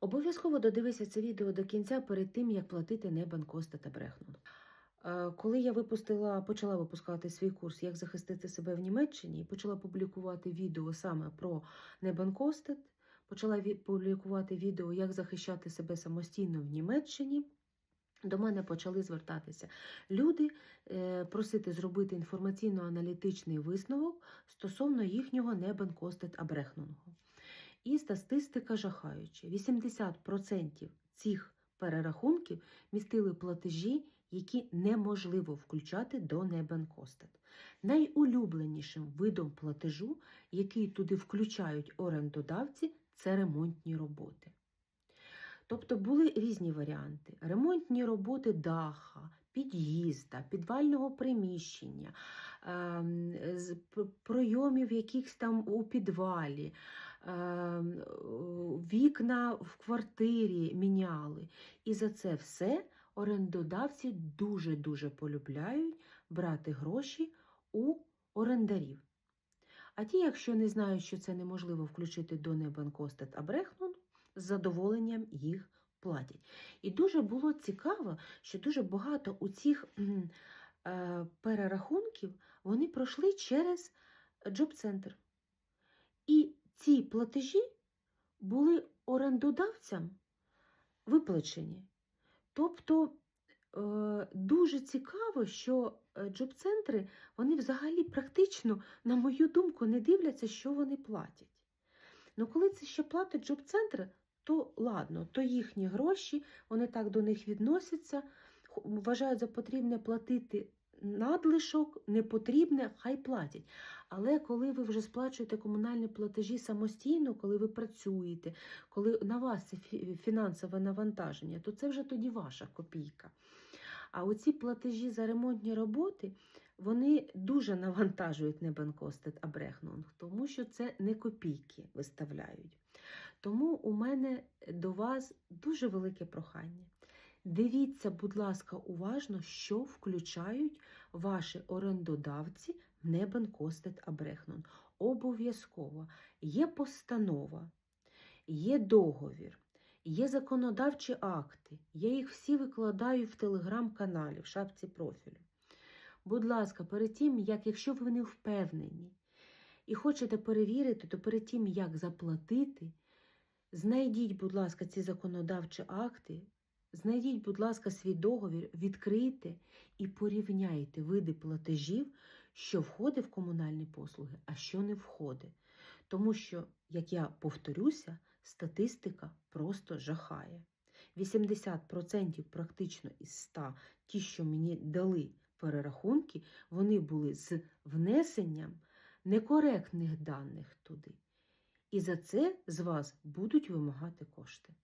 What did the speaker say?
Обов'язково додивися це відео до кінця перед тим, як платити Небан Коста та Брехнун. Е, Коли я випустила, почала випускати свій курс Як захистити себе в Німеччині, і почала публікувати відео саме про Небан Костет, почала публікувати відео, як захищати себе самостійно в Німеччині. До мене почали звертатися люди, е, просити зробити інформаційно-аналітичний висновок стосовно їхнього Небен Костет Абрехнунгу. І статистика жахаюча. 80% цих перерахунків містили платежі, які неможливо включати до Небен Костет. Найулюбленішим видом платежу, який туди включають орендодавці, це ремонтні роботи. Тобто були різні варіанти: ремонтні роботи даха, під'їзда, підвального приміщення, ем, пройомів якихось там у підвалі, вікна в квартирі міняли. І за це все орендодавці дуже-дуже полюбляють брати гроші у орендарів. А ті, якщо не знають, що це неможливо включити до Небанкостет Абрехнун, з задоволенням їх платять. І дуже було цікаво, що дуже багато у цих е, перерахунків вони пройшли через джоб-центр. І ці платежі були орендодавцям виплачені. Тобто е, дуже цікаво, що е, джоб-центри вони взагалі практично, на мою думку, не дивляться, що вони платять. Ну, коли це ще платить джоб-центр, то ладно, то їхні гроші, вони так до них відносяться, вважають за потрібне платити надлишок, не потрібне, хай платять. Але коли ви вже сплачуєте комунальні платежі самостійно, коли ви працюєте, коли на вас це фінансове навантаження, то це вже тоді ваша копійка. А оці платежі за ремонтні роботи, вони дуже навантажують Небенкостет Абрехнунг, тому що це не копійки виставляють. Тому у мене до вас дуже велике прохання. Дивіться, будь ласка, уважно, що включають ваші орендодавці в Небенкостет Абрехнун. Обов'язково є постанова, є договір, є законодавчі акти. Я їх всі викладаю в телеграм-каналі, в шапці профілю. Будь ласка, перед тим, як якщо ви не впевнені і хочете перевірити, то перед тим, як заплатити, знайдіть, будь ласка, ці законодавчі акти, знайдіть, будь ласка, свій договір, відкрийте і порівняйте види платежів, що входить в комунальні послуги, а що не входить. Тому що, як я повторюся, статистика просто жахає. 80% практично із 100 ті, що мені дали перерахунки, вони були з внесенням некоректних даних туди. І за це з вас будуть вимагати кошти.